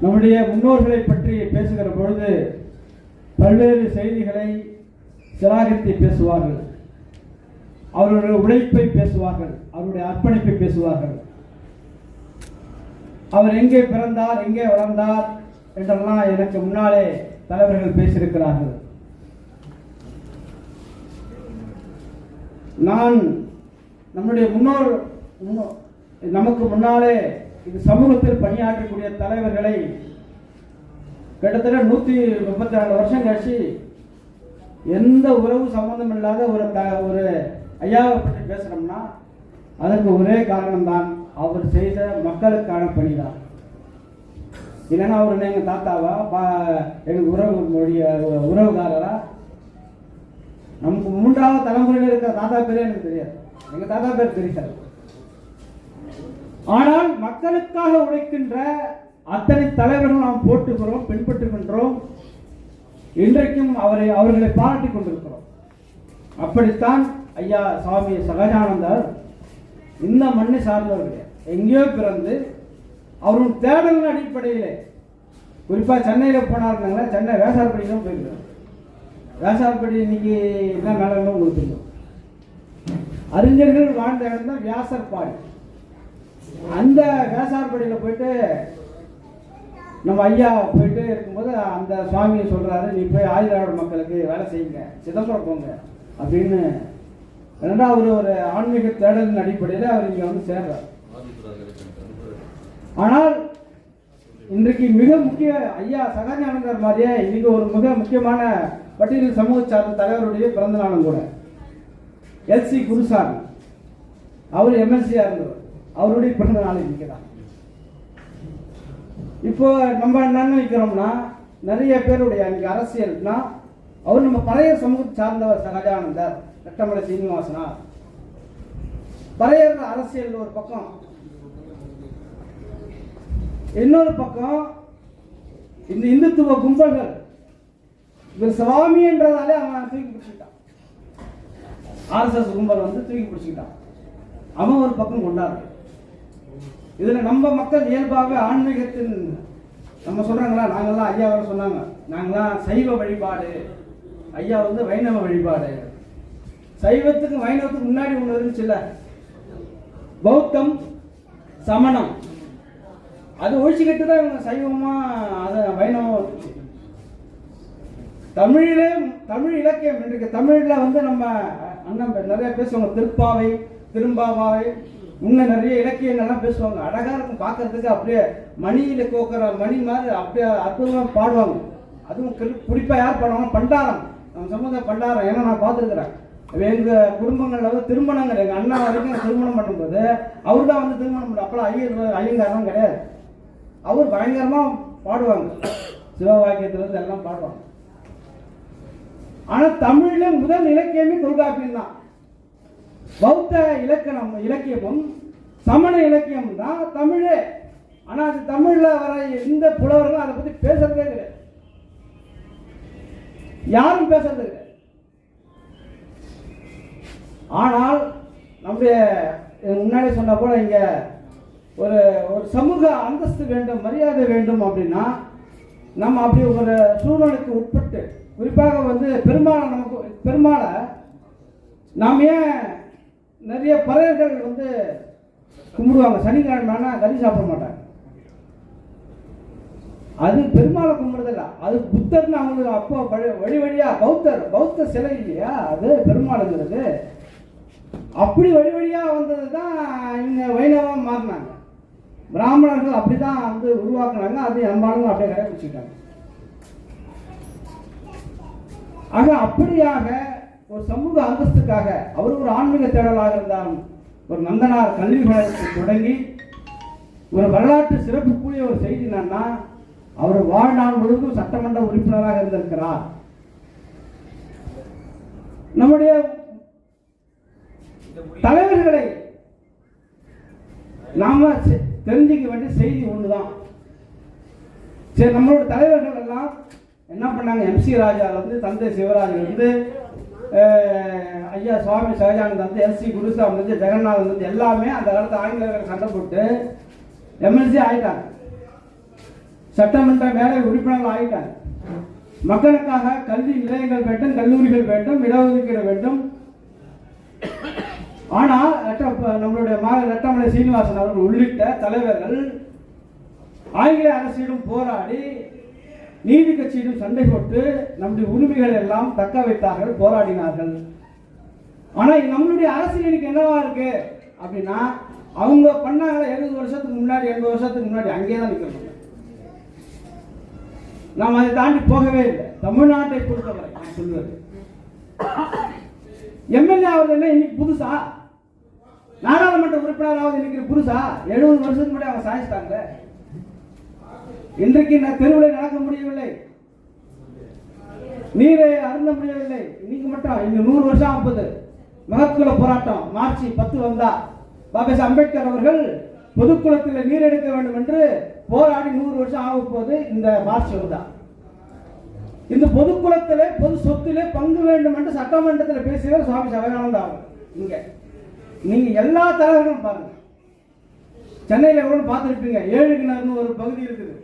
நம்முடைய முன்னோர்களை பற்றி பேசுகிற பொழுது பல்வேறு செய்திகளை சிலாகித்து பேசுவார்கள். அவருடைய உழைப்பை பேசுவார்கள் அவருடைய அர்ப்பணிப்பை பேசுவார்கள். அவர் எங்கே பிறந்தார் எங்கே வளர்ந்தார் என்றெல்லாம் எனக்கு முன்னாலே தலைவர்கள் பேசியிருக்கிறார்கள். நான் நம்முடைய முன்னோர் முன்னோ- நமக்கு முன்னாலே இது சமூகத்தில் பணியாற்றக்கூடிய தலைவர்களை கிட்டத்தட்ட நூற்றி முப்பத்தி நாலு வருஷம் கழிச்சு எந்த உறவு சம்பந்தம் இல்லாத ஒரு த ஒரு ஐயாவை பற்றி பேசுகிறோம்னா அதற்கு ஒரே காரணம்தான் அவர் செய்த மக்களுக்கான பணி தான் இல்லைன்னா அவர் எங்கள் தாத்தாவா? பா எங்கள் உறவு மொழிய உறவுக்காரரா? நமக்கு மூன்றாவது தலைமுறையில் இருக்கிற தாத்தா பேரே எனக்கு தெரியாது. எங்கள் தாத்தா பேர் தெரியாது ஆனால் மக்களுக்காக உழைக்கின்ற அத்தனை தலைவர்கள் நாம் போட்டுக்கிறோம் பின்பற்றுகின்றோம். இன்றைக்கும் அவரை அவர்களை பாராட்டி கொண்டிருக்கிறோம். அப்படித்தான் ஐயா சுவாமி சகஜானந்தர் இந்த மண்ணை சார்ந்தவர்கள் எங்கேயோ பிறந்து அவருடைய தேடலின் அடிப்படையிலே குறிப்பாக சென்னையில் போனாருனாங்களா சென்னை வேசார்படி தான் போயிருக்காரு வேசார்படி இன்னைக்கு என்ன நிலைமை உங்களுக்கு தெரியும். அறிஞர்கள் வாழ்ந்த இடம் தான் வியாசர்பாடி அந்த வேசார்படியில் போயிட்டு நம்ம ஐயா போயிட்டு இருக்கும்போது அந்த சுவாமி சொல்கிறாரு நீ போய் ஆதிராவிட மக்களுக்கு வேலை செய்யுங்க சிதம்பரம் போங்க அப்படின்னு. ரெண்டாவது ஒரு ஆன்மீக தேடலின் அடிப்படையில் அவர் இங்கே வந்து சேர்றார். ஆனால் இன்றைக்கு மிக முக்கிய ஐயா சகஜானந்தர் மாதிரியே இன்னைக்கு ஒரு மிக முக்கியமான பட்டியல் சமூக சார்ந்த தலைவருடைய பிறந்த நாளும் கூட. எல்சி குருசாமி. அவர் எம்எல்சியாக இருந்தவர். அவருடைய பிறந்த நாள் இன்னைக்கு தான் இப்போ நம்ம என்ன நினைக்கிறோம்னா நிறைய பேருடைய அன்னைக்கு அரசியல்னா அவர் நம்ம பழைய சமூகத்தை சார்ந்தவர் சகஜானந்தர் ரெட்டமலை சீனிவாசனா பழைய அரசியல் ஒரு பக்கம். இன்னொரு பக்கம் இந்த இந்துத்துவ கும்பல்கள். இவர் சுவாமி என்றதாலே அவன் தூக்கி பிடிச்சிக்கிட்டான். ஆர்எஸ்எஸ் கும்பல் வந்து தூக்கி பிடிச்சிக்கிட்டான். அவன் ஒரு பக்கம் கொண்டாடுறான். இதில் நம்ம மக்கள் இயல்பாகவே ஆன்மீகத்தின் நம்ம சொல்கிறாங்களா நாங்கள்லாம் ஐயா வர சொன்னாங்க. நாங்களாம் சைவ வழிபாடு. ஐயா வந்து வைணவ வழிபாடு. சைவத்துக்கு வைணவத்துக்கு முன்னாடி ஒன்று இருந்துச்சுல்ல பௌத்தம் சமணம். அது ஒழிச்சுக்கிட்டு தான் இவங்க சைவமாக அதை வைணவம் வந்துச்சு தமிழிலே தமிழ் இலக்கியம் இன்றைக்கு தமிழில் வந்து நம்ம அண்ணன் நிறைய பேசுவாங்க திருப்பாவை திரும்பாவை இன்னும் நிறைய இலக்கியங்கள்லாம் பேசுவாங்க. அழகா இருக்கும் பார்க்கறதுக்கு. அப்படியே மணியில கோக்குற மணி மாதிரி அப்படியே அற்புதமாக பாடுவாங்க. அதுவும் குறி- குறிப்பா யார் பாடுவாங்க பண்டாரம். நம்ம சம்மந்த பண்டாரம். ஏன்னா நான் பார்த்துருக்குறேன். எங்க குடும்பங்கள்ல வந்து திருமணங்கள். எங்க அண்ணா வரைக்கும் திருமணம் பண்ணும்போது அவர் தான் வந்து திருமணம் பண்ண அப்பெல்லாம் ஐயர் ஐயங்காரெல்லாம் கிடையாது. அவர் பயங்கரமா பாடுவாங்க. சிவவாக்கியத்துல இருந்து எல்லாம் பாடுவாங்க. ஆனா தமிழ்ல முதல் இலக்கியமே தொல்காப்பியம் தான். பௌத்த இலக்கணம் இலக்கியமும் சமண இலக்கியம் தான் தமிழே. ஆனால் அது தமிழில் வர எந்த புலவர்களும் அதை பற்றி பேசுறதே கிடையாது. யாரும் பேசுறது இல்லை. ஆனால் நம்முடைய முன்னாடி சொன்ன போல இங்க ஒரு ஒரு சமூக அந்தஸ்து வேண்டும் மரியாதை வேண்டும் அப்படின்னா நம்ம அப்படி ஒரு சூழ்நிலைக்கு உட்பட்டு குறிப்பாக வந்து பெருமாளை நமக்கு பெருமாளை நாம் ஏன் நிறைய பறவைகள் வந்து கும்பிடுவாங்க. சனிக்கிழமைனா கறி சாப்பிட மாட்டாங்க. அது பெருமாளை கும்பிடுறதில்ல அது புத்தர்னு அவங்களுக்கு அப்போ வழி வழி வழியா பௌத்தர் பௌத்த சிலை இல்லையா? அது பெருமாளுங்கிறது. அப்படி வழி வழியாக வந்தது தான் இவங்க வைணவம் மாறினாங்க. பிராமணர்கள் அப்படி தான் வந்து உருவாக்குனாங்க. அது அம்பாளுங்க அப்படியே கடைபிடிச்சிட்டாங்க ஆக அப்படியாக ஒரு சமூக அந்தஸ்துக்காக அவர் ஒரு ஆன்மீக தேடலாக இருந்தாலும் ஒரு நந்தனார் கல்வி வளர்ச்சி தொடங்கி ஒரு வரலாற்று சிறப்புக்குரிய ஒரு செய்தி என்னன்னா அவர் வாழ்நாள் முழுவதும் சட்டமன்ற உறுப்பினராக இருந்திருக்கிறார். நம்முடைய தலைவர்களை நாம செ- தெரிஞ்சுக்க வேண்டிய செய்தி ஒண்ணுதான். சரி நம்மளோட தலைவர்கள் எல்லாம் என்ன பண்ணாங்க? எம்சி ராஜால இருந்து தந்தை சிவராஜில இருந்து ஐயா சுவாமி சகஜானந்த் வந்து எஸ்சி குருசாமி இருந்து ஜெகநாதன் வந்து எல்லாமே அந்த காலத்து ஆங்கிலேயர்கள் சண்டை போட்டு எம்எல்சி ஆகிட்டாங்க சட்டமன்ற வேலை உறுப்பினர்கள் ஆகிட்டாங்க மக்களுக்காக கல்வி நிலையங்கள் வேண்டும் கல்லூரிகள் வேண்டும் இடஒதுக்கீடு வேண்டும். ஆனால் ரெட்ட- நம்மளுடைய மா ரெட்டமலை சீனிவாசன் அவர்கள் உள்ளிட்ட தலைவர்கள் ஆங்கில அரசிடம் போராடி நீதி கட்சியிடம் சண்டை போட்டு நம்முடைய உரிமைகள் எல்லாம் தக்க வைத்தார்கள் போராடினார்கள். ஆனால் நம்மளுடைய அரசியல் இன்னைக்கு என்னவா இருக்கு அப்படின்னா அவங்க பண்ணாங்க எழுபது வருஷத்துக்கு முன்னாடி எண்பது வருஷத்துக்கு முன்னாடி அங்கேயே தான் நிற்கிறோம் நாம் அதை தாண்டி போகவே இல்லை. தமிழ்நாட்டை பொறுத்தவரை நான் சொல்வது. எம்எல்ஏ ஆகுது என்ன இன்னைக்கு புதுசா? நாடாளுமன்ற உறுப்பினராவது இன்னைக்கு புதுசா? எழுபது வருஷத்துக்கு முன்னாடி அவங்க சாய்ச்சிட்டாங்க இன்றைக்கு நான் தெருவில் நடக்க முடியவில்லை. நீரை அருந்த முடியவில்லை. இன்னைக்கு மட்டும் இன்னும் நூறு வருஷம் ஆகுது மகத்குல போராட்டம் மார்ச் பத்து வந்தா. பாபா அம்பேத்கர் அவர்கள் பொதுக்குளத்தில் நீர் எடுக்க வேண்டும் என்று போராடி நூறு வருஷம் ஆக போது இந்த மார்ச் வந்தா. இந்த பொதுக்குளத்தில் பொது சொத்திலே பங்கு வேண்டும் என்று சட்டமன்றத்தில் பேசியவர் சுவாமி சபகானந்தா ஆகும் இங்க. நீங்க எல்லா தலைவர்களும் பாருங்க. சென்னையில் எவ்வளவு பார்த்துருப்பீங்க? ஏழு கிணறுன்னு ஒரு பகுதி இருக்குது.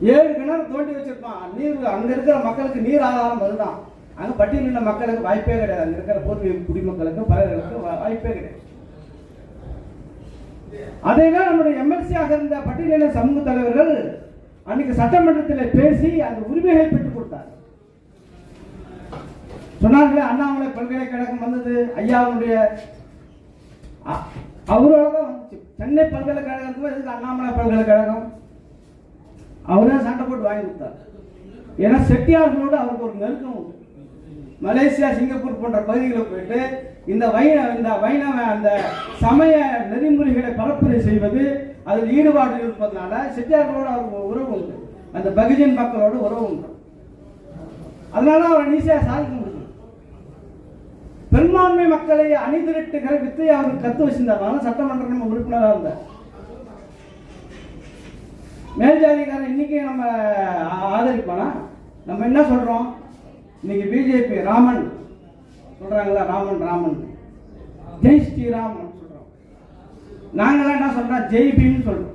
ஏழு கிணறு தோண்டி வச்சிருப்பான். நீர் அங்க இருக்கிற மக்களுக்கு நீர் ஆதாரம் அதுதான். அங்க பட்டியலின மக்களுக்கு வாய்ப்பே கிடையாது. அங்க இருக்கிற பூர்வீக குடிமக்களுக்கு பலர்களுக்கு வாய்ப்பே கிடையாது. அதைதான் நம்முடைய எம்எல்சியாக இருந்த பட்டியலின சமூக தலைவர்கள் அன்னைக்கு சட்டமன்றத்தில் பேசி அந்த உரிமைகளை பெற்றுக் கொடுத்தார். சொன்னார்களே அண்ணாமலை பல்கலைக்கழகம் வந்தது ஐயாவுடைய அ- அவரோட தான் வந்துச்சு சென்னை பல்கலைக்கழகத்துக்கு எதுக்கு அண்ணாமலை பல்கலைக்கழகம்? அவரே சண்டை போட்டு வாங்கி கொடுத்தார். ஏன்னா செட்டியார்களோடு அவருக்கு ஒரு நெருக்கம். உண்டு மலேசியா சிங்கப்பூர் போன்ற பகுதிகளுக்கு போயிட்டு இந்த வைண இந்த வைணவ அந்த சமய நெறிமுறைகளை பரப்புரை செய்வது அதில் ஈடுபாடு இருப்பதனால செட்டியார்களோடு அவருக்கு உறவு உண்டு. அந்த பகுஜன் மக்களோடு உறவு உண்டு. அதனால அவர் ஈஸியாக சாதிக்க முடியும். பெரும்பான்மை மக்களை அணிதிரட்டுகிற வித்தை அவர் கத்து வச்சிருந்தார் சட்டமன்ற நம்ம உறுப்பினராக இருந்தார். மேல் ஜாதிக்காரன் இன்னைக்கு நம்ம ஆ- ஆதரிப்பானா? நம்ம என்ன சொல்றோம்? இன்னைக்கு பிஜேபி ராமன் சொல்றாங்களா? ராமன் ராமன். ஜெய் ஸ்ரீராம் சொல்றோம். நாங்களாம் என்ன சொல்றோம்? ஜெய் பீம் சொல்றோம்.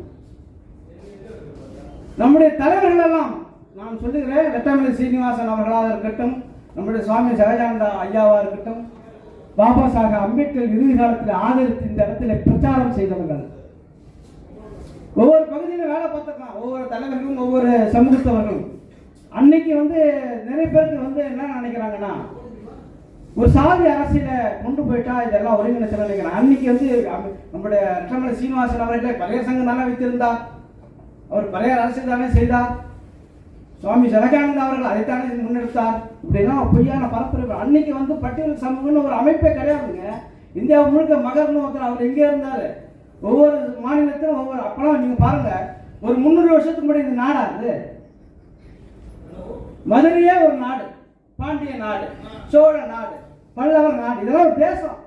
நம்முடைய தலைவர்கள் எல்லாம் நான் சொல்லுகிறேன் வெட்டமலை சீனிவாசன் அவர்களாக இருக்கட்டும் நம்முடைய சுவாமி சகஜானந்தா ஐயாவாக இருக்கட்டும் பாபா சாஹேப் அம்பேத்கர் இறுதி காலத்தில் ஆதரித்து இந்த இடத்துல பிரச்சாரம் செய்தவர்கள். ஒவ்வொரு பகுதியிலும் வேலை பார்த்துக்கலாம். ஒவ்வொரு தலைவர்களும் ஒவ்வொரு சமூகத்தவர்களும். அன்னைக்கு வந்து நிறைய பேருக்கு வந்து என்ன நினைக்கிறாங்கன்னா ஒரு சாதி அரசியல கொண்டு போயிட்டா இதெல்லாம் ஒருங்கிணைச்சு நினைக்கிறேன் அன்னைக்கு வந்து நம்மளுடைய நம்முடைய சீனிவாசன் அவர்களே பழைய சங்கம் தானே வைத்திருந்தா? அவர் பழைய அரசியல் தானே செய்தார்? சுவாமி ஜனகானந்தா அவர்கள் அதைத்தானே முன்னெடுத்தார்? இப்படின்னா பொய்யான பரப்புரை அன்னைக்கு வந்து பட்டியல் சமூகம்னு ஒரு அமைப்பே கிடையாதுங்க. இந்தியா முழுக்க மகர்னு ஒருத்தர் அவர் எங்கே இருந்தார். ஒவ்வொரு மாநிலத்திலும் ஒவ்வொரு அப்பெல்லாம் நீங்க பாருங்க ஒரு முந்நூறு வருஷத்துக்கு முன்னாடி இந்த நாடா அது? மதுரையே ஒரு நாடு பாண்டிய நாடு சோழ நாடு பல்லவர் நாடு இதெல்லாம் ஒரு தேசம்.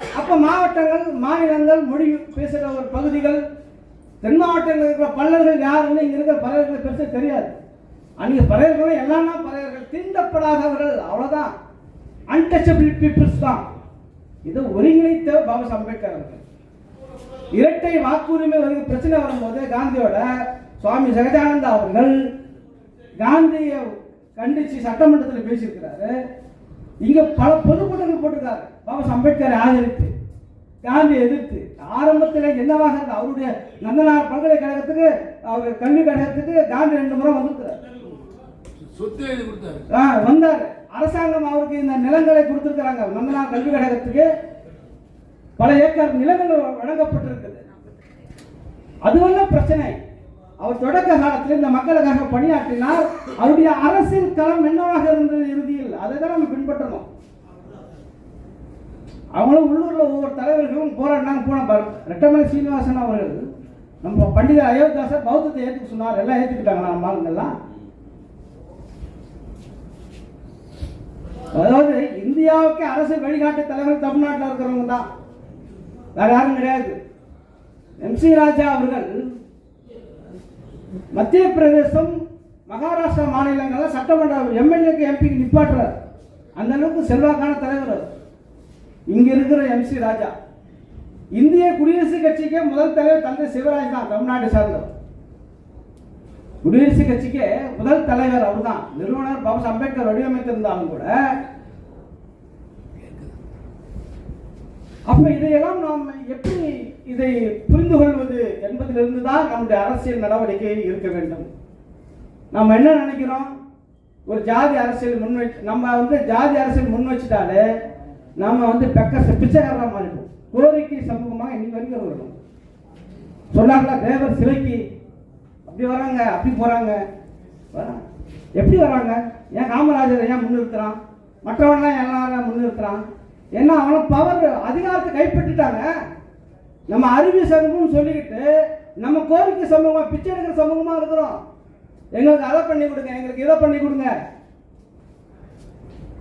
அப்ப மாவட்டங்கள் மாநிலங்கள் மொழி பேசுகிற ஒரு பகுதிகள் தென் மாவட்டங்களில் இருக்கிற பல்லர்கள் யாருன்னு இங்க இருக்கிற பறையர்களை பெருசாக தெரியாது. அன்றைக்கி பறையர்களும் எல்லாமே பறையர்கள் தீண்டப்படாதவர்கள் அவ்வளவுதான். அன்டச்சபிள் பீப்புள்ஸ் தான். இதை ஒருங்கிணைத்த பாபா அம்பேத்கர் அவர்கள். இரட்டை வாக்குரிமை வருகிற பிரச்சனை வரும்போது காந்தியோட சுவாமி சகஜானந்தா அவர்கள் காந்தியை கண்டிச்சு சட்டமன்றத்தில் பேசியிருக்கிறாரு. இங்க பல பொதுக்கூட்டங்கள் போட்டிருக்காரு பாபா அம்பேத்கரை ஆதரித்து காந்தி எதிர்த்து. ஆரம்பத்தில் என்னவாக இருந்தது? அவருடைய நந்தனார் பல்கலைக்கழகத்துக்கு அவர் கல்வி கழகத்துக்கு காந்தி ரெண்டு முறை வந்திருக்கிறார். வந்தார். அரசாங்கம் அவருக்கு இந்த நிலங்களை கொடுத்திருக்கிறாங்க. நந்தனார் கல்வி கழகத்துக்கு பல ஏக்கர் நிலங்கள் வழங்கப்பட்டிருக்குது. அதுவல்ல பிரச்சனை. அவர் தொடக்க காலத்தில் இந்த மக்களுக்காக பணியாற்றினார் அவருடைய அரசின் களம் என்னவாக இருந்தது இறுதியில். அதை தான் நம்ம பின்பற்றணும். அவங்களும் உள்ளூர்ல ஒவ்வொரு தலைவர்களும் போராடினாங்க. போன பாரு ரெட்டமலை சீனிவாசன் அவர்கள் நம்ம பண்டிதர் அயோத்தியாசர் பௌத்தத்தை ஏற்றுக்க சொன்னார். எல்லாம் ஏற்றுக்கிட்டாங்களா நம்ம ஆளுங்கெல்லாம் அதாவது இந்தியாவுக்கு அரசு வழிகாட்டு தலைவர் தமிழ்நாட்டில் இருக்கிறவங்க தான். வேற யாரும் கிடையாது. எம்சி ராஜா அவர்கள் மத்திய பிரதேசம் மகாராஷ்டிரா மாநிலங்களில் சட்டமன்ற எம்எல்ஏக்கு எம்பிக்கு நிப்பாட்டுறார். அந்த அளவுக்கு செல்வாக்கான தலைவர் அவர். இங்க இருக்கிற எம்சி ராஜா. இந்திய குடியரசுக் கட்சிக்கே முதல் தலைவர் தந்தை சிவராஜ் தான் தமிழ்நாடு சார்ந்தவர். குடியரசு கட்சிக்கே முதல் தலைவர் அவர் தான் நிறுவனர் பாபா அம்பேத்கர் வடிவமைத்திருந்தாலும் கூட அப்ப இதையெல்லாம் நாம் எப்படி இதை புரிந்து கொள்வது என்பதிலிருந்து தான் நம்முடைய அரசியல் நடவடிக்கை இருக்க வேண்டும். நம்ம என்ன நினைக்கிறோம்? ஒரு ஜாதி அரசியல் முன் வச்சு நம்ம வந்து ஜாதி அரசியல் முன் வச்சுட்டாலே நம்ம வந்து பெக்க பிச்சைக்காரராக மாறிடும் கோரிக்கை சமூகமாக இன்னைக்கு வரைக்கும் வரணும் சொன்னாங்களா தேவர் சிலைக்கு அப்படி வராங்க அப்படி போகிறாங்க எப்படி வராங்க? ஏன் காமராஜர் ஏன் முன்னிறுத்துறான்? மற்றவன்லாம் எல்லாரும் முன்னிறுத்துறான்? ஏன்னா அவனை பவர் அதிகாரத்தை கைப்பற்றிட்டாங்க. நம்ம அறிவு சமூகம் சொல்லிக்கிட்டு நம்ம கோரிக்கை சமூகமாக பிச்சை எடுக்கிற சமூகமாக இருக்கிறோம். எங்களுக்கு அதை பண்ணி கொடுங்க எங்களுக்கு இதை பண்ணி கொடுங்க.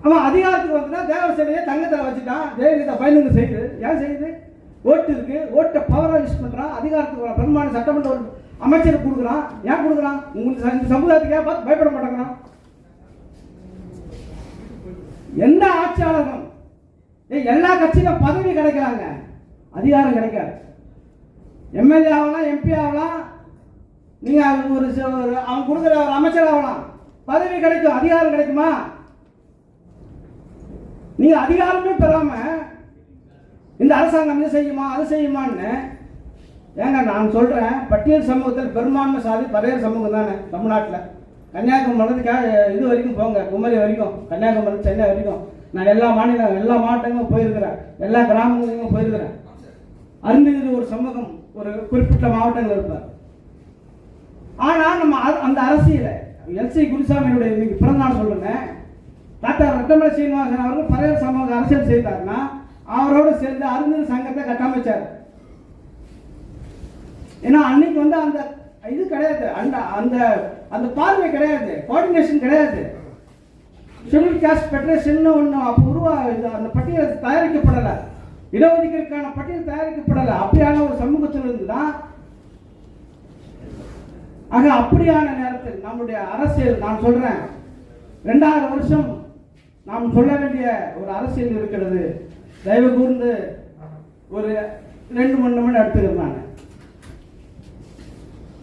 அவன் அதிகாரத்துக்கு வந்துனா தேவசேனையை தங்கத்தில் வச்சுட்டான். ஜெயலலிதா பயனுங்க செய்யுது ஏன் செய்யுது ஓட்டு இருக்கு. ஓட்டை பவராக யூஸ் பண்ணுறான் அதிகாரத்துக்கு வர சட்டமன்ற ஒரு அமைச்சர் கொடுக்குறான். ஏன் கொடுக்குறான்? உங்களுக்கு இந்த சமுதாயத்துக்கு ஏன் பார்த்து பயப்பட மாட்டேங்கிறான்? எந்த ஆட்சியாளரும் எல்லா கட்சியிலும் பதவி கிடைக்கிறாங்க அதிகாரம் கிடைக்காது. எம்எல்ஏ ஆகலாம் எம்பி ஆகலாம். நீங்க ஒரு ஒரு அவன் கொடுக்குற ஒரு அமைச்சர் ஆகலாம். பதவி கிடைக்கும் அதிகாரம் கிடைக்குமா? நீங்கள் அதிகாரமே பெறாம இந்த அரசாங்கம் இது செய்யுமா அது செய்யுமான்னு ஏங்க நான் சொல்றேன். பட்டியல் சமூகத்தில் பெரும்பான்மை சாதி பறையர் சமூகம் தானே தமிழ்நாட்டில். கன்னியாகுமரி இது வரைக்கும் போங்க. குமரி வரைக்கும் கன்னியாகுமரி சென்னை வரைக்கும். நான் எல்லா மாநிலம் எல்லா மாவட்டங்களும் போயிருக்கிறேன். எல்லா கிராமங்களுக்கும் போயிருக்கிறேன். அருந்ததி ஒரு சமூகம் ஒரு குறிப்பிட்ட மாவட்டங்கள் இருப்பார். ஆனால் நம்ம அ- அந்த அரசியல எல்சி குருசாமியுடைய இன்னைக்கு பிறந்தநாள் சொல்லுங்க. டாக்டர் ரத்தமலை சீனிவாசன் அவர்கள் பறையர் சமூக அரசியல் செய்தார்னா அவரோடு சேர்ந்து அருந்ததி சங்கத்தை கட்டமைச்சார். ஏன்னா அன்னைக்கு வந்து அந்த இது கிடையாது. அந்த அந்த அந்த பார்வை கிடையாது. கோஆர்டினேஷன் கிடையாது. சிவில் காஸ்ட் ஃபெடரேஷன் ஒன்று அப்போ உருவா அந்த பட்டியல் தயாரிக்கப்படலை. இடஒதுக்கீடுக்கான பட்டியல் தயாரிக்கப்படலை. அப்படியான ஒரு சமூகத்தில் இருந்து தான் ஆக அப்படியான நேரத்தில் நம்முடைய அரசியல் நான் சொல்றேன் ரெண்டாயிரம் வருஷம் நாம் சொல்ல வேண்டிய ஒரு அரசியல் இருக்கிறது. தயவு கூர்ந்து ஒரு ரெண்டு மூணு நிமிடம் எடுத்துக்கிறேன்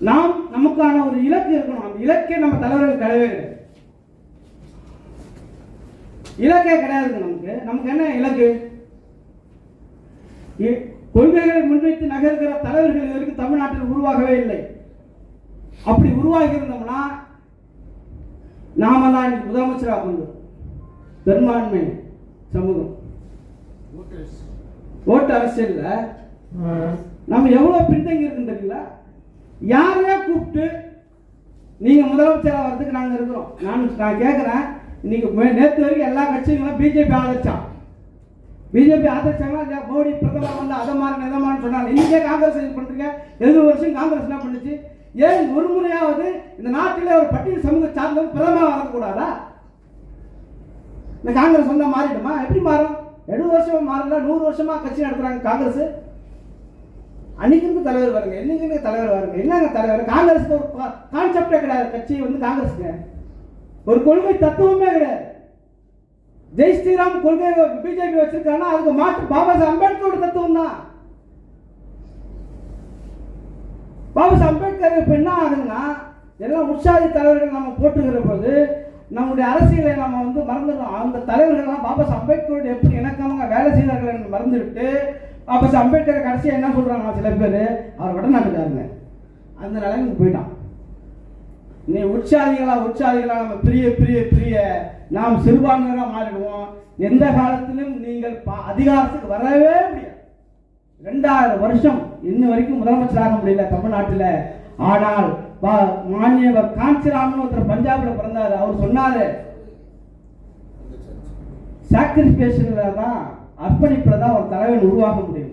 நாம் நமக்கான ஒரு இலக்கு இருக்கணும். அந்த இலக்கே நம்ம தலைவர்கள் கிடையாது. இலக்கே கிடையாது நமக்கு. நமக்கு என்ன இலக்கு? இ- கொள்கைகளை முன்வைத்து நகர்கிற தலைவர்கள் இதுவரைக்கும் தமிழ்நாட்டில் உருவாகவே இல்லை. அப்படி உருவாகி இருந்தோம்னா நாம தான் இன்னைக்கு முதலமைச்சராக வந்தோம் பெரும்பான்மை சமூகம். ஓட்டு அரசியல்ல நம்ம எவ்வளவு பின்தங்கி இருக்குன்னு தெரியல யாரையா கூப்பிட்டு நீங்க முதலமைச்சராக வர்றதுக்கு நாங்க இருக்கிறோம். நான் நான் கேட்கிறேன் இன்னைக்கு மே- வரைக்கும் எல்லா கட்சிகளும் பிஜேபி ஆதரிச்சான். பிஜேபி ஆதரிச்சாங்களா இல்லையா மோடி பிரதமர் வந்து அதை மாறணும் இதை மாறணும் சொன்னாங்க. இன்னைக்கே காங்கிரஸ் இது பண்ணுறீங்க எழுபது வருஷம் காங்கிரஸ் என்ன பண்ணுச்சு? ஏன் ஒரு முறையாவது இந்த நாட்டில் ஒரு பட்டியல் சமூக சார்ந்தவர் பிரதமர் வரக்கூடாதா? இந்த காங்கிரஸ் வந்தால் மாறிடுமா? எப்படி மாறும்? எழுபது வருஷமா மாறல நூறு வருஷமா கட்சி நடத்துறாங்க காங்கிரஸ். அன்னைக்கு இருந்து தலைவர் வருங்க இன்னைக்கு தலைவர் வருங்க. என்னங்க தலைவர்? காங்கிரஸ் ஒரு கான்செப்டே கிடையாது. கட்சி வந்து காங்கிரஸ்க்கு. ஒரு கொள்கை தத்துவமே கிடையாது. ஜெய் ஸ்ரீராம் கொள்கை பிஜேபி வச்சிருக்காங்கன்னா அதுக்கு மாற்று பாபா சாஹ் அம்பேத்கரோட தத்துவம் தான். பாபா சாஹ் அம்பேத்கர் இப்போ என்ன ஆகுதுன்னா எல்லாம் உற்சாகி தலைவர்கள் நம்ம போட்டுக்கிற போது நம்முடைய அரசியலை நம்ம வந்து மறந்துடுறோம். அந்த தலைவர்கள்லாம் பாபா சாஹ் அம்பேத்கரோட எப்படி இணக்கமாக வேலை செய்தார்கள் என்று மறந்துவிட்டு பாபா சாஹ் அம்பேத்கர் கடைசியாக என்ன சொல்கிறாங்க சில பேர் அவர் வடநாட்டுக்காரங்க அந்த நிலைமைக்கு போயிட்டான். நீ உற்சாதிகளா உற்சாதிகளா நம்ம பிரிய பிரிய பிரிய நாம் சிறுபான்மையாக மாறிடுவோம். எந்த காலத்திலும் நீங்கள் பா- அதிகாரத்துக்கு வரவே முடியாது. ரெண்டாயிரம் வருஷம் இன்ன வரைக்கும் முதலமைச்சராக முடியல தமிழ்நாட்டில். ஆனால் பா- காஞ்சிராமன் ஒருத்தர் பஞ்சாபில் பிறந்தாரு. அவர் சொன்னாரு சாக்ரிஃபிகேஷன்ல தான் அர்ப்பணிப்பில் தான் ஒரு தலைவன் உருவாக முடியும்.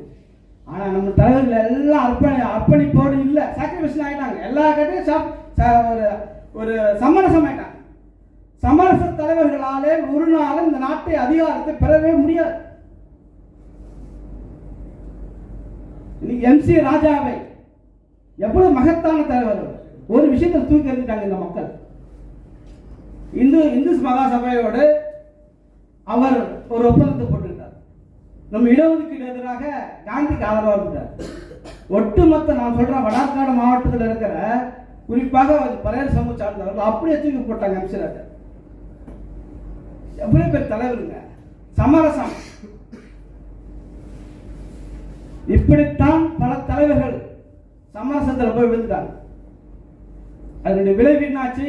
ஆனால் நம்ம தலைவர்கள் எல்லாம் அர்ப்பணி அர்ப்பணிப்போடு இல்லை. சாக்ரிஃபிகேஷன் ஆகிட்டாங்க எல்லா கட்டையும் சாப்- ஒரு ஒரு சமரசம் சமரச தலைவர்களாலே ஒரு நாளும் இந்த நாட்டை அதிகாரத்தை பெறவே முடியாது. இன்னைக்கு எம்சி ராஜாவை எவ்வளவு மகத்தான தலைவர். ஒரு விஷயத்தை தூக்கி எறிஞ்சிட்டாங்க இந்த மக்கள். இந்து இந்து மகாசபையோடு அவர் ஒரு ஒப்பந்தத்தை போட்டுக்கிட்டார். நம்ம இடஒதுக்கீடு எதிராக காந்திக்கு ஆதரவாக இருந்தார். ஒட்டுமொத்த நான் சொல்றேன் வடார்காடு மாவட்டத்தில் இருக்கிற குறிப்பாக அது சமூக சார்ந்தவர்கள் அப்படியே தூக்கி போட்டாங்க அம்சராஜர் எவ்வளவு பேர் தலைவருங்க? சமரசம். இப்படித்தான் பல தலைவர்கள் சமரசத்தில் போய் விழுந்துட்டாங்க. அதனுடைய விளைவு என்னாச்சு?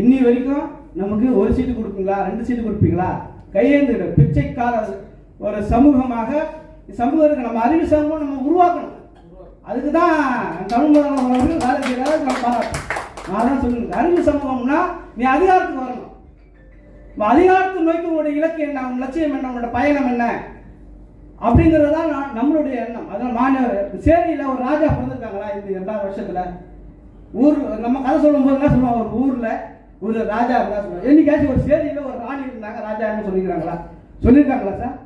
இன்னி வரைக்கும் நமக்கு ஒரு சீட்டு கொடுப்பீங்களா? ரெண்டு சீட்டு கொடுப்பீங்களா? கையேந்து பிச்சைக்கார ஒரு சமூகமாக சமூகத்துக்கு நம்ம அறிவு சமூகம் நம்ம உருவாக்கணும். அதுக்கு தான் தமிழ் முதல்வர் அவர்கள் வேலை செய்கிறாரு நான் பாராட்டணும் நான் தான் சொல்லுங்க அறிவு சமூகம்னா நீ அதிகாரத்துக்கு வரணும். நம்ம அதிகாரத்தை நோக்கி உங்களுடைய இலக்கு என்ன உன் லட்சியம் என்ன உங்களோட பயணம் என்ன? அப்படிங்கிறது தான் நான் நம்மளுடைய எண்ணம். அதில் மாநில சேரியில் ஒரு ராஜா பிறந்திருக்காங்களா இந்த ரெண்டாவது வருஷத்தில்? ஊர் நம்ம கதை சொல்லும்போது என்ன சொல்லுவோம் ஒரு ஊரில் ஒரு ராஜா இருந்தா சொல்லுவாங்க. என்னைக்காச்சும் ஒரு சேரியில் ஒரு ராணி இருந்தாங்க ராஜான்னு சொல்லிக்கிறாங்களா? சொல்லியிருக்காங்களா சார்?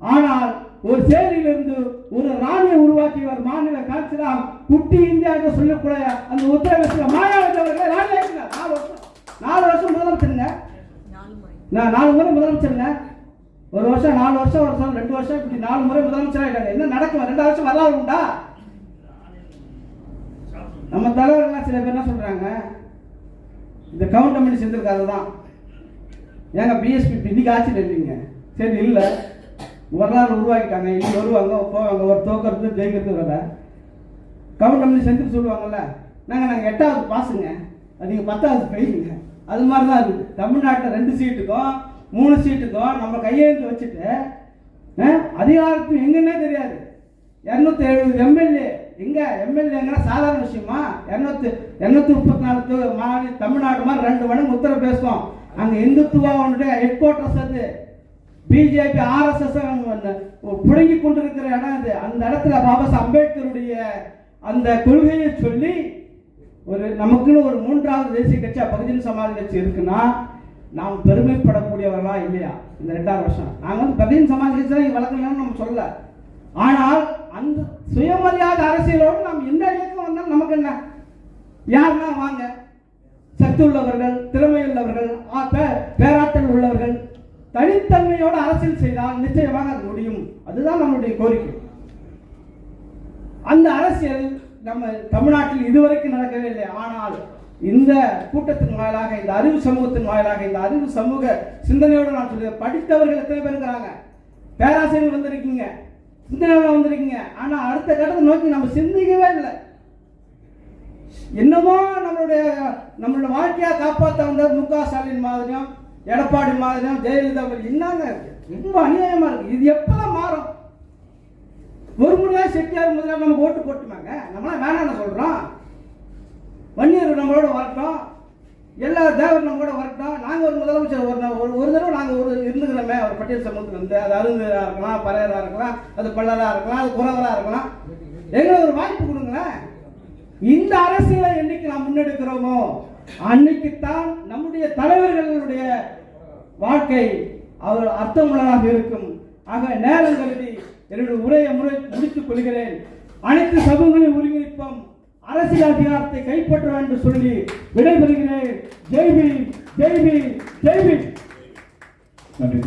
ஆனால் ஒரு சேரியிலிருந்து ஒரு ராணியை உருவாக்கியவர் மாநில காட்சிதான் குட்டி இந்தியா என்று சொல்லக்கூடிய அந்த உத்தரவேசத்தில் மாயாவதி அவர்களை ராணி ஆகினார் நாலு வருஷம். நாலு வருஷம் முதலமைச்சருங்க. நான் நாலு முறை முதலமைச்சருங்க. ஒரு வருஷம் நாலு வருஷம் ஒரு வருஷம் ரெண்டு வருஷம் இப்படி நாலு முறை முதலமைச்சராக என்ன நடக்கும்? ரெண்டு வருஷம் வரலாறு உண்டா? நம்ம தலைவர்கள்லாம் சில பேர் என்ன சொல்றாங்க? இந்த கவுண்டமணி செஞ்சிருக்காரு தான். ஏங்க பிஎஸ்பி இன்னைக்கு ஆட்சியில் இல்லைங்க. சரி இல்லை. வரலாறு உருவாக்கிட்டாங்க. இங்கே வருவாங்க போவாங்க ஒரு தோக்கிறது ஜெயிக்கிறது வர கவுண்டம்னு செஞ்சுட்டு சொல்லுவாங்கல்ல நாங்கள் நாங்கள் எட்டாவது பாஸுங்க அது நீங்கள் பத்தாவது ஃபெயிலுங்க அது மாதிரி தான் இருக்குது தமிழ்நாட்டில் ரெண்டு சீட்டுக்கும் மூணு சீட்டுக்கும் நம்ம கையெழுத்து வச்சுட்டு அஹ், அதிகாரத்து எங்கன்னே தெரியாது. இரநூத்தி எழுபது எம்எல்ஏ. எங்கே எம்எல்ஏங்கிற சாதாரண விஷயமா? இரநூத்தி இரநூத்தி முப்பத்தி நாலு மாநில தமிழ்நாடு மாதிரி ரெண்டு மடங்கு பேசுவோம் அங்கே இந்துத்துவாவுடைய ஹெட் குவார்ட்டர்ஸ் அது. பிஜேபி ஆர்எஸ்எஸ் புடுங்கி கொண்டிருக்கிற இடம் அது. அந்த இடத்துல பாபா அம்பேத்கருடைய அந்த கொள்கையை சொல்லி ஒரு நமக்குன்னு ஒரு மூன்றாவது தேசிய கட்சி பகுஜன் சமாஜ் கட்சி இருக்குன்னா நாம் பெருமைப்படக்கூடியவர்களா இல்லையா? இந்த ரெண்டாவது வருஷம். நாங்கள் வந்து பகுஜன் சமாஜ் கட்சி தான் வளர்க்கலன்னு நம்ம சொல்ல ஆனால் அந்த சுயமரியாதை அரசியலோடு நாம் எந்த இயக்கம் வந்தாலும் நமக்கு என்ன? யாருன்னா வாங்க. சக்தி உள்ளவர்கள் திறமை உள்ளவர்கள் பேராற்றல் உள்ளவர்கள் தனித்தன்மையோடு அரசியல் செய்தால் நிச்சயமாக அது முடியும். அதுதான் நம்முடைய கோரிக்கை. அந்த அரசியல் நம்ம தமிழ்நாட்டில் இதுவரைக்கும் நடக்கவே இல்லை. ஆனால் இந்த கூட்டத்தின் வாயிலாக இந்த அறிவு சமூகத்தின் வாயிலாக இந்த அறிவு சமூக சிந்தனையோடு நான் சொல்லுவேன். படித்தவர்கள் எத்தனை பேர் இருக்கிறாங்க? பேராசிரியர் வந்திருக்கீங்க. சிந்தனையோட வந்திருக்கீங்க. ஆனால் அடுத்த கட்டத்தை நோக்கி நம்ம சிந்திக்கவே இல்லை. என்னமோ நம்மளுடைய நம்மளோட வாழ்க்கையாக காப்பாற்ற வந்த மு க ஸ்டாலின் மாதிரியும் எடப்பாடி மாதிரியும் ஜெயலலிதா மாதிரி என்னங்க ரொம்ப அநியாயமா இருக்கு. இது எப்பதான் மாறும்? ஒரு முறையாக செட்டியார் முதல்ல நமக்கு ஓட்டு போட்டுமாங்க? நம்மளாம் வேணாம்னு சொல்கிறோம் வன்னியர் நம்மளோட வரட்டும். எல்லா தேவர் நம்மளோட வரட்டும். நாங்கள் ஒரு முதலமைச்சர் ஒரு ஒரு ஒரு தடவை நாங்கள் ஒரு இருந்துக்கிறோமே. ஒரு பட்டியல் சமூகத்தில் வந்து அது அருந்தா இருக்கலாம் பறையராக இருக்கலாம் அது பல்லராக இருக்கலாம் அது குறவராக இருக்கலாம். எங்களுக்கு ஒரு வாய்ப்பு கொடுங்களேன். இந்த அரசியலை என்னைக்கு நாம் முன்னெடுக்கிறோமோ அன்னைக்குத்தான் நம்முடைய தலைவர்களுடைய வாழ்க்கை அவர் அர்த்தமுள்ளதாக இருக்கும். ஆக நேரம் கருதி என்னுடைய உரையை முறை முடித்துக் கொள்கிறேன். அனைத்து சமூகங்களையும் ஒருங்கிணைப்போம் அரசியல் அதிகாரத்தை கைப்பற்ற வேண்டும் சொல்லி விடைபெறுகிறேன். ஜெய்பி ஜெய்பி ஜெய்பி நன்றி